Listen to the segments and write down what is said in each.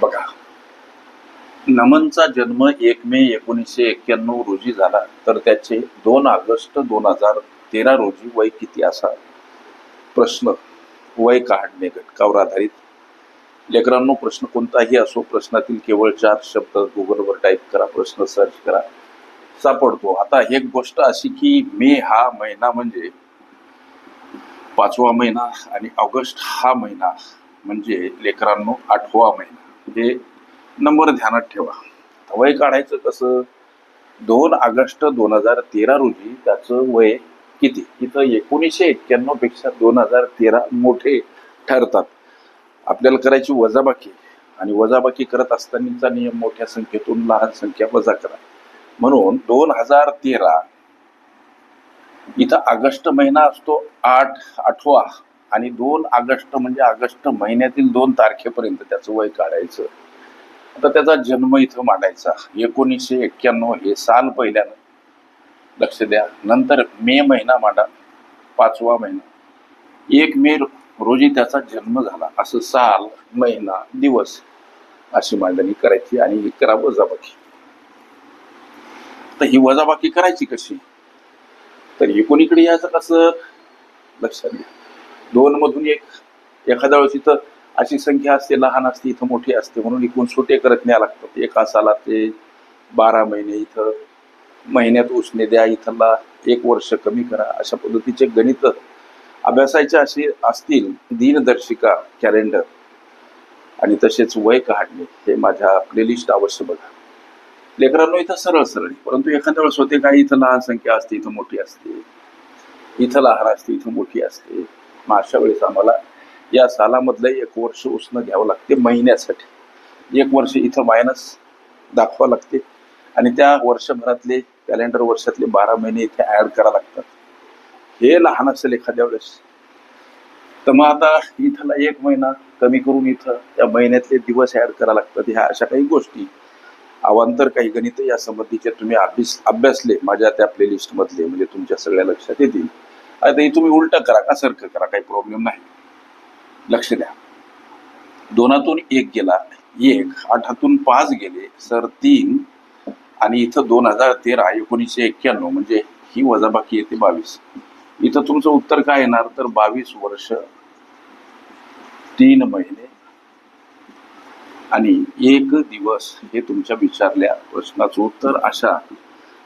बघा. नमनचा जन्म एक मे एकोणीसशे एक्क्याण्णव रोजी झाला तर त्याचे दोन ऑगस्ट दोन हजार तेरा रोजी वय किती असा प्रश्न वय काढणे घटकावर आधारित. लेकरांनो प्रश्न कोणताही असो प्रश्नातील केवळ चार शब्द गुगलवर टाईप करा प्रश्न सर्च करा. सापडतो. आता एक गोष्ट अशी की मे हा महिना म्हणजे पाचवा महिना आणि ऑगस्ट हा महिना म्हणजे लेकरांनो आठवा महिना. हे नंबर ध्यानात ठेवा. वय काढायचं कसं? दोन ऑगस्ट दोन हजार तेरा रोजी त्याचं वय किती? इथं एकोणीसशे एक्क्याण्णवपेक्षा दोन हजार तेरा मोठे ठरतात. आपल्याला करायची वजाबाकी. आणि वजाबाकी करत असतानाचा नियम मोठ्या संख्येतून लहान संख्या वजा करा. म्हणून दोन हजार तेरा इथं ऑगस्ट महिना असतो आठ आठवा. आणि दोन ऑगस्ट म्हणजे ऑगस्ट महिन्यातील दोन तारखेपर्यंत त्याचं वय काढायचं. आता त्याचा जन्म इथं मांडायचा. एकोणीसशे एक्क्याण्णव हे साल पहिल्यानं. लक्ष द्या. नंतर मे महिना मांडा. पाचवा महिना. एक मे रोजी त्याचा जन्म झाला. असं साल महिना दिवस अशी मांडणी करायची आणि ही करा वजाबाकी. तर ही वजाबाकी करायची कशी? तर एकोणीकडे यायचं कसं? लक्षात घ्या. दोन मधून एक. एखाद्या वेळेस इथं अशी संख्या असते लहान असते इथं मोठी असते म्हणून एकूण सुटे करत न्याय लागतात एका साला ते बारा महिने इथं महिन्यात उसने द्या इथला एक वर्ष कमी करा अशा पद्धतीचे गणित अभ्यासायचे असे असतील. दिनदर्शिका कॅलेंडर आणि तसेच वय काढणे हे माझ्या प्लेलिस्ट अवश्य बघा. लेकरांनो इथं सरळ सरळ परंतु एखाद्या वेळेस होते काही इथं लहान संख्या असते इथं मोठी असते इथं लहान असते इथं मोठी असते. मग अशा वेळेस आम्हाला या सालामधलं एक वर्ष उष्ण घ्यावं लागते महिन्यासाठी. एक वर्ष इथं मायनस दाखवा लागते. आणि त्या वर्षभरातले कॅलेंडर वर्षातले बारा महिने इथे ऍड करा लागतात. हे लहान असेल एखाद्या वेळेस. तर मग आता इथला एक महिना कमी करून इथं त्या महिन्यातले दिवस ऍड करा लागतात. ह्या अशा काही गोष्टी. अवांतर काही गणित या संबंधीचे तुम्ही अभ्यास अभ्यासले. माझ्या त्या प्लेलिस्टमधले म्हणजे तुमच्या सगळ्या लक्षात येतील. आता हे तुम्ही उलट करा का? सरकं करा काही प्रॉब्लेम नाही. लक्ष द्या. दोनातून एक गेला एक. आठातून पाच गेले सर तीन. आणि इथं दोन हजार तेरा एकोणीसशे एक्क्याण्णव म्हणजे ही वजाबाकी येते बावीस. इथं तुमचं उत्तर काय येणार? तर बावीस वर्ष तीन महिने आणि एक दिवस हे तुमच्या विचारल्या प्रश्नाचं उत्तर अशा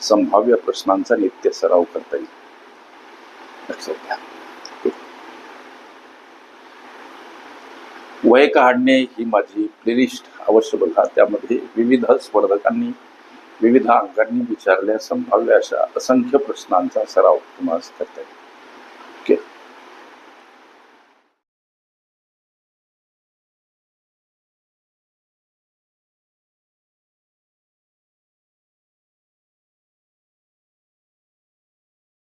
संभाव्य प्रश्नांचा नित्य सराव करता येईल. लक्षात घ्या वय काढणे ही माझी प्लेलिस्ट अवश्य बघा. त्यामध्ये विविध स्पर्धकांनी विविध अंकांनी विचारल्या संभाव्य अशा असंख्य प्रश्नांचा सराव तुम्हाला करता येईल. ओके